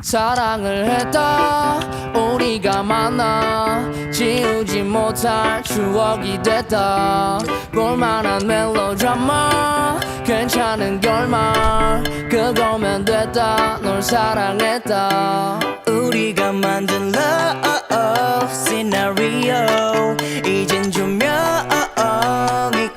사랑을 했다. 우리가 만나 지우지 못할 추억이 됐다. 볼만한 멜로드라마 괜찮은 결말 그거면 됐다. 널 사랑했다. 우리가 만든 love scenario 이젠 조명이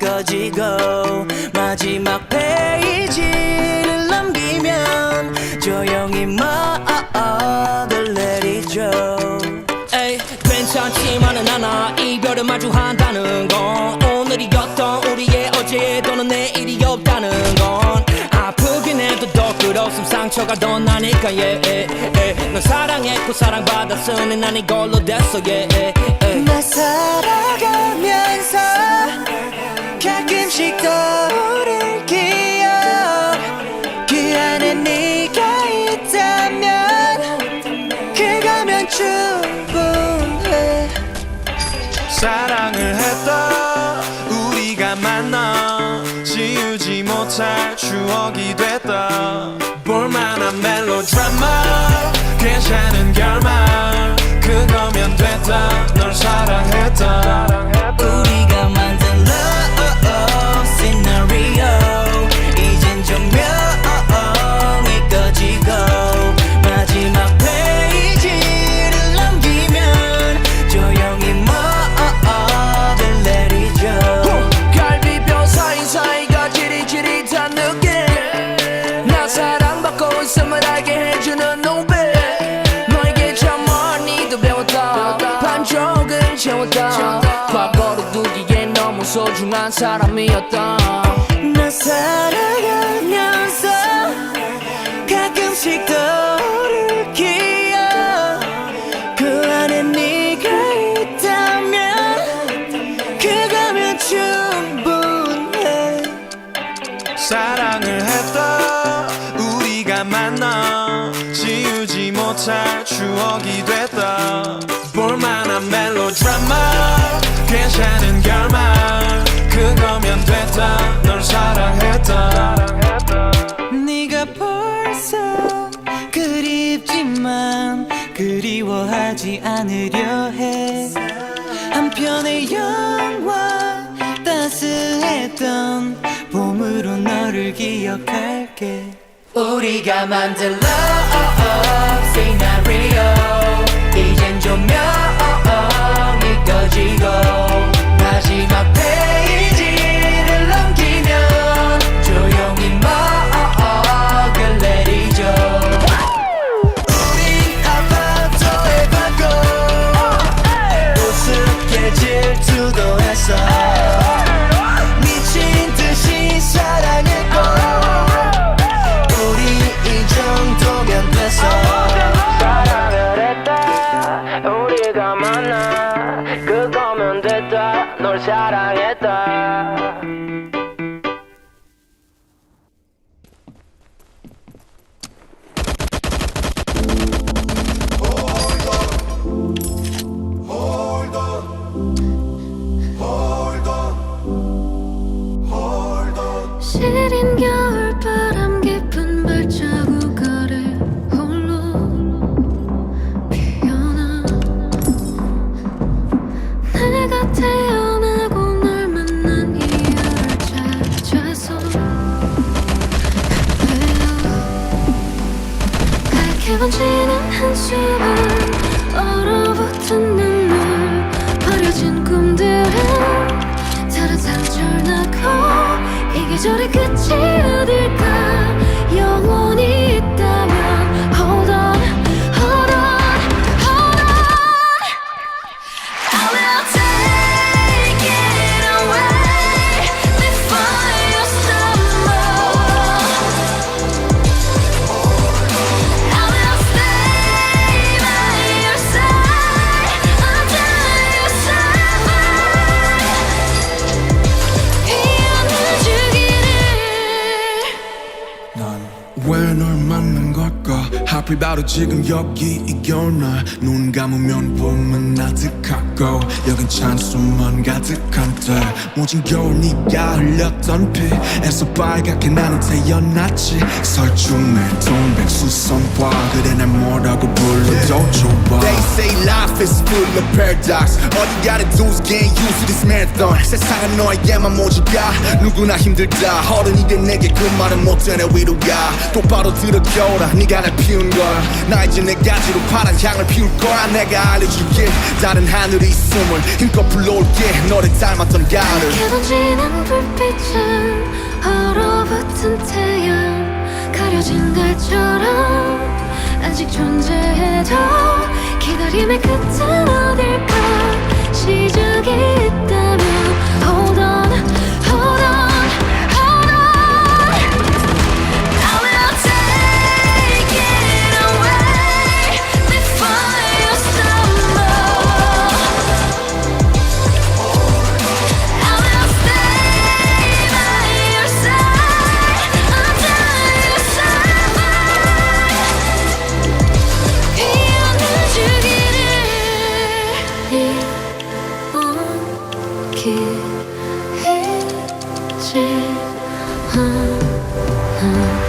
꺼지고 마지막 페이지를 넘기면 조용히 막을 내리죠 에이 괜찮지만은 않아 이별을 마주한다는 건 오늘이었던 우리의 어제 또는 내일이 없다는 건 아프긴 해도 더 끝없음 상처가 더 나니까 yeah, yeah, yeah. 널 사랑했고 사랑받았으니 난 이걸로 됐어 yeah, yeah, yeah. 나 살아가면서 가끔씩 떠오를 기억 충분해. 사랑을 했다. 우리가 만나 지우지 못할 추억이 됐다. 볼만한 멜로드라마 괜찮은 결말. 그거면 됐다. 널 사랑했다 사람이었다 기억할게. 우리가 love 계절의 끝이 바로 지금 여기 이 겨울날 눈 감으면 봄은 아득하 고 여긴 찬수만 가득한 때 모진 겨울 네가 흘렸던 피에서 빨갛게 나는 태어났지. 설중에 동백 수선과 그래 날 뭐라고 불러도 좋아. They say life is full of paradox. All you gotta do is get used to this marathon 세상은 너에게만 모질까? 누구나 힘들다. 어른이 된 내게 그 말은 못되네. 위로가 똑바로 들어겨라 네가 날 피운 거야. 나 이제 내 가지로 파란 향을 피울 거야. 내가 알려줄게. 다른 하늘이 있음을 힘껏 불러올게. 너를 닮았던 가을을 이렇게 던지는 불빛은 얼어붙은 태양. 가려진 달처럼 아직 존재해도 기다림의 끝은 어딜까 않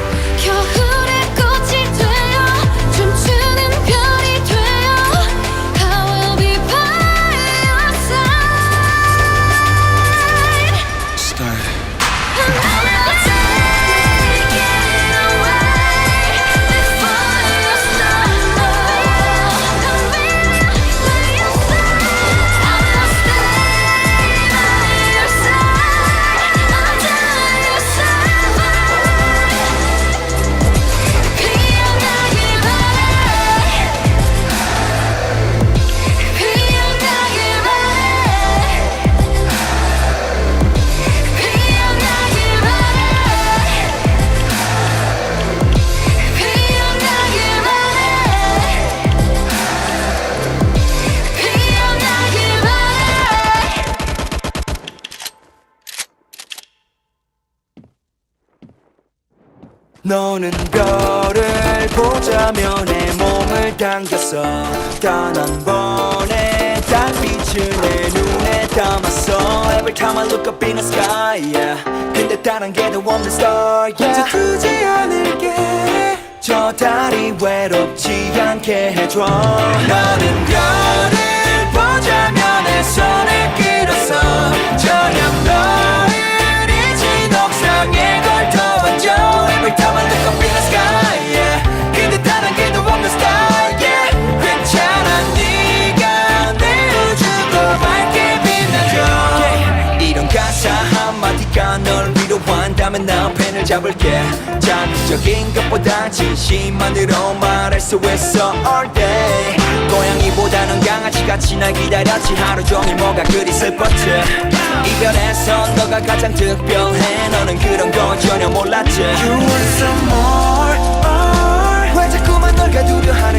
너는 별을 보자며 내 몸을 당겼어 단 한 번의 달빛을 내 눈에 담았어 Every time I look up in the sky yeah. 근데 다른 게도 없는 star yeah. 이제 두지 않을게 저 달이 외롭지 않게 해줘 너는 별을 잡을게. 장기적인 것보다 진심만으로 말할 수 있어 all day. 고양이보다는 강아지같이 날 기다렸지. 하루 종일 뭐가 그리 슬펐지. 이별에서 너가 가장 특별해. 너는 그런 거 전혀 몰랐지. You want some more or 왜 자꾸만 널 가두려 하는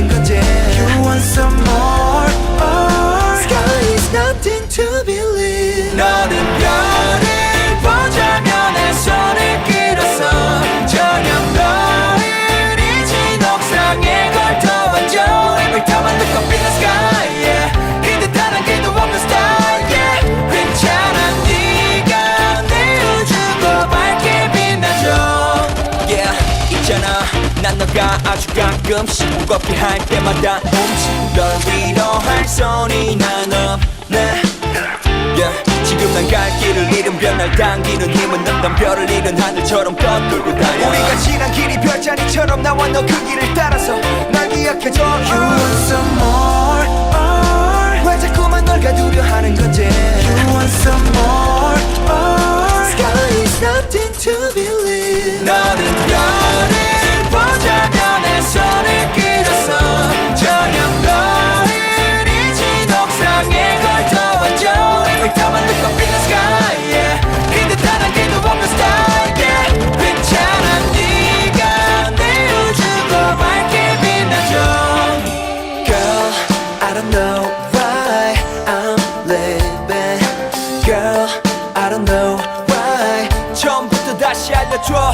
가끔씩 무겁게 할 때마다 움직 널 위로할 손이 난 없네 yeah. 지금 난 갈 길을 잃은 별날 당기는 힘은 없던 별을 잃은 하늘처럼 떠돌고 다녀. 우리가 지난 길이 별자리처럼 나와 너 그 길을 따라서 날 기억해줘. You want some more? or 왜 자꾸만 널 가두려 하는 건지. You want some more 처음부터 다시 알려줘.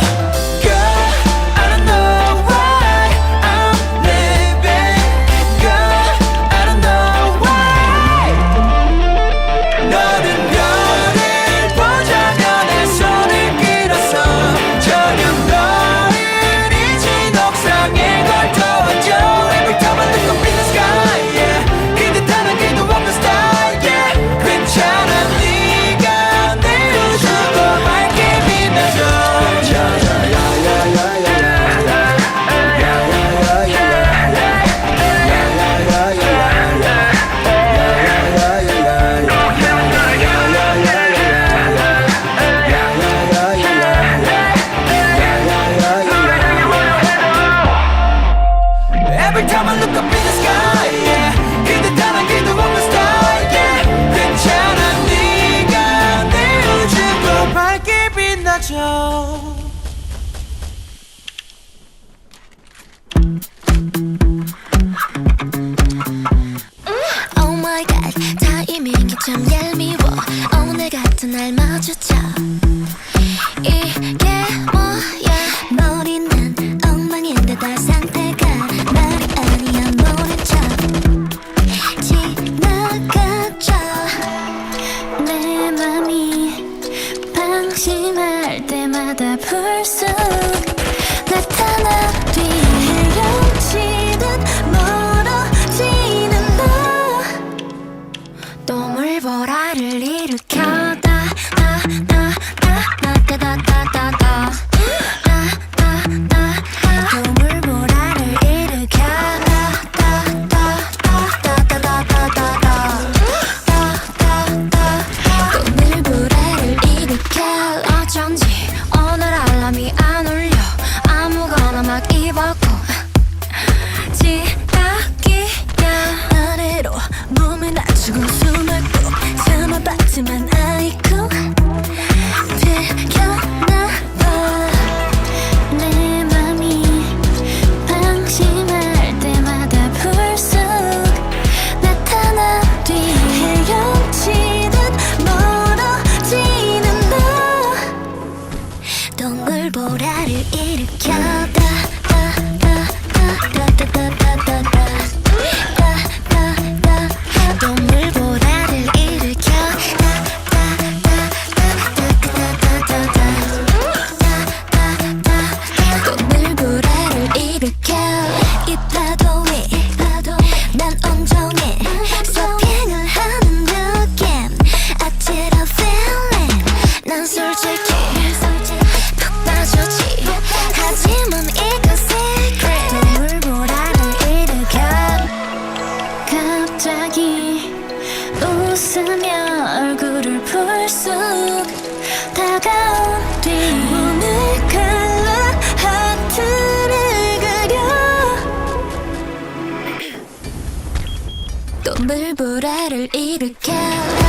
일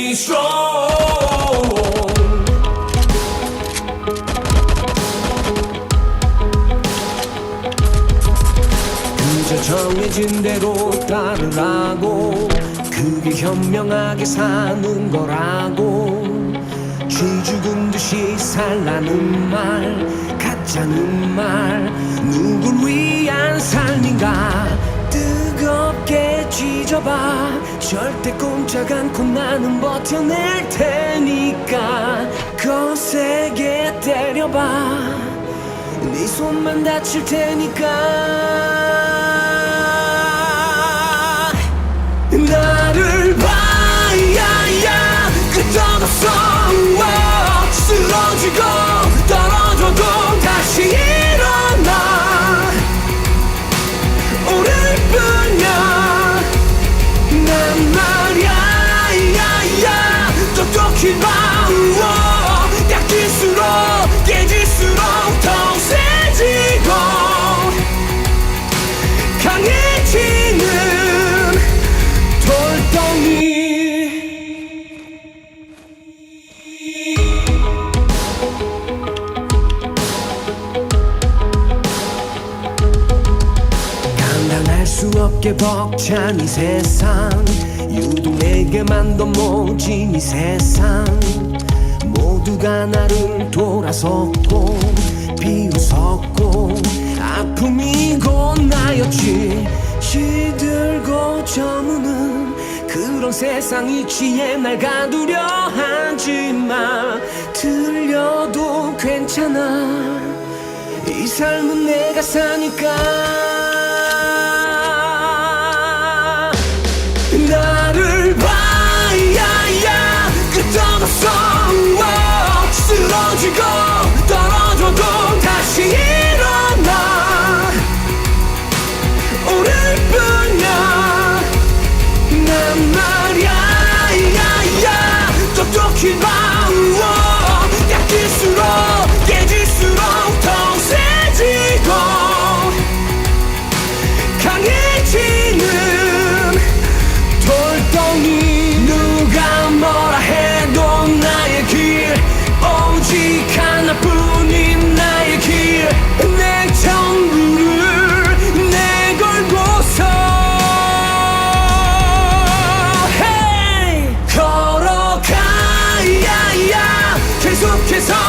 그저 정해진 대로 따르라고 그게 현명하게 사는 거라고. 쥐 죽은 듯이 살라는 말 가짜는 말 누굴 위한 삶인가? 뒤져봐. 절대 꼼짝 않고 나는 버텨낼 테니까. 거세게 때려봐. 네 손만 다칠 테니까. 무겁게 벅찬 이 세상. 유독 내게만 더 모진 이 세상. 모두가 나를 돌아섰고 비웃었고 아픔이고 나였지. 시들고 저무는 그런 세상이 취해 날 가두려 하지마 들려도 괜찮아. 이 삶은 내가 사니까. tough kiss